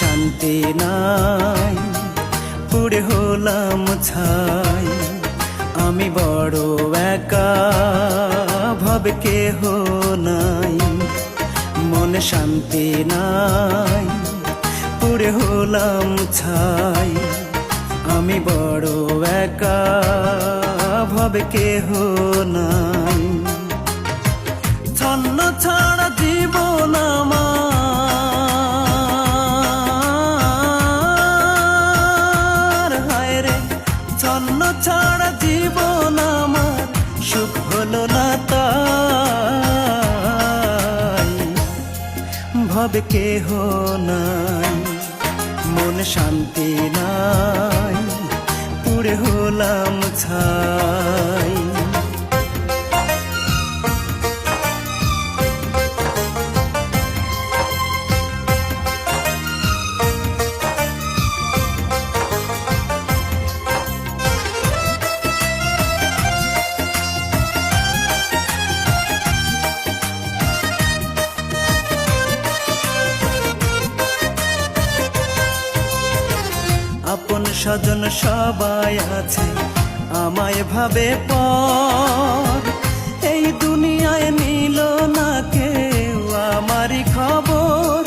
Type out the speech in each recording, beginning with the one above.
শান্তি নাই। পুড়ে হলাম ছাই। আমি বড় একা, ভাবে কেহ নাই। মনে শান্তি নাই। পুড়ে হলাম ছাই। আমি বড় একা, ভাবে কেহ নাই। ছন্ন ছাড়া জীবন আমার ভাবে কেহ নাই। মন শান্তি নাই পুড়ে হলাম ছাই। আপন স্বজন সবাই আছে, আমায় ভাবে পর। এই দুনিয়ায় নিল না কেউ আমারই খবর,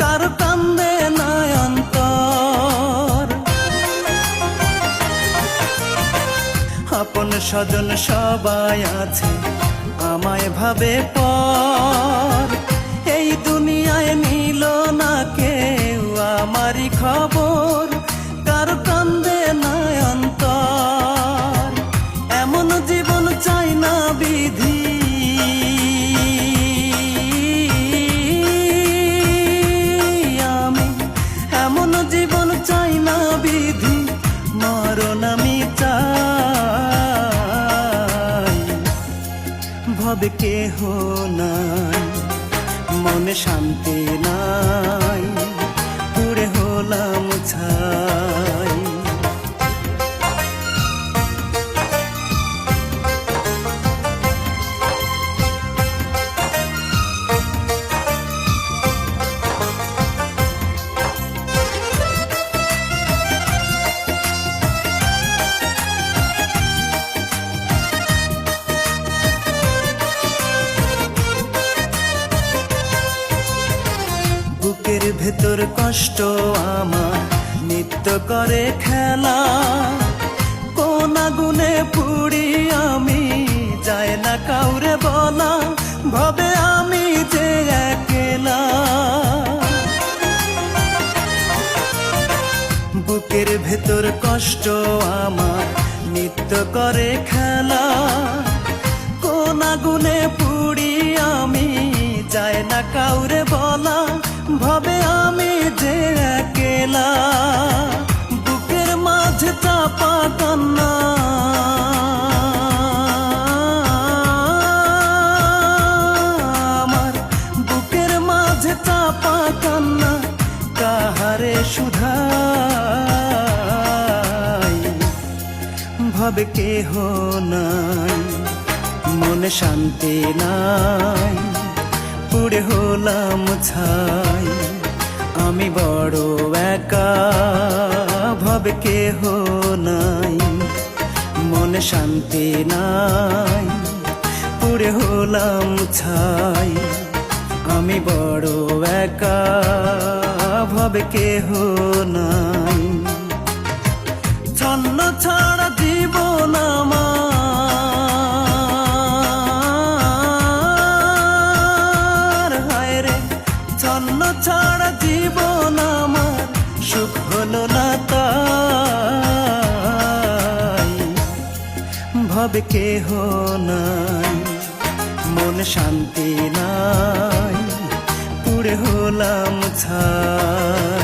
কার কান্দে নাই অন্তর। আপন স্বজন সবাই আছে, আমায় ভাবে পর। এই দুনিয়ায় নিল না কেউ আমারই খবর আমি চাই। ভবে কেহ নাই। মনে শান্তি নাই। বুকের ভেতর কষ্ট আমার। নিত্য করে খেলা, কোন আগুনে পুড়ি আমি, যায় না কাউরে বলা, ভবে আমি যে একলা। বুকের ভেতর কষ্ট আমার, নিত্য করে খেলা, কোন আগুনে চাপা কান্না আমার বুকের মাঝে চাপা কান্না কাহারে সুধাই ভাবে কেহ নাই, মনে শান্তি নাই। পুড়ে হলাম ছাই, আমি বড় একা। ভাবে কেহ নাই। মনে শান্তি নাই পুরে হলাম ছাই। আমি বড় একা, ভাবে কেহ নাই। ভাবে কেহ নাই। মন শান্তি নাই পুড়ে হলাম ছাই।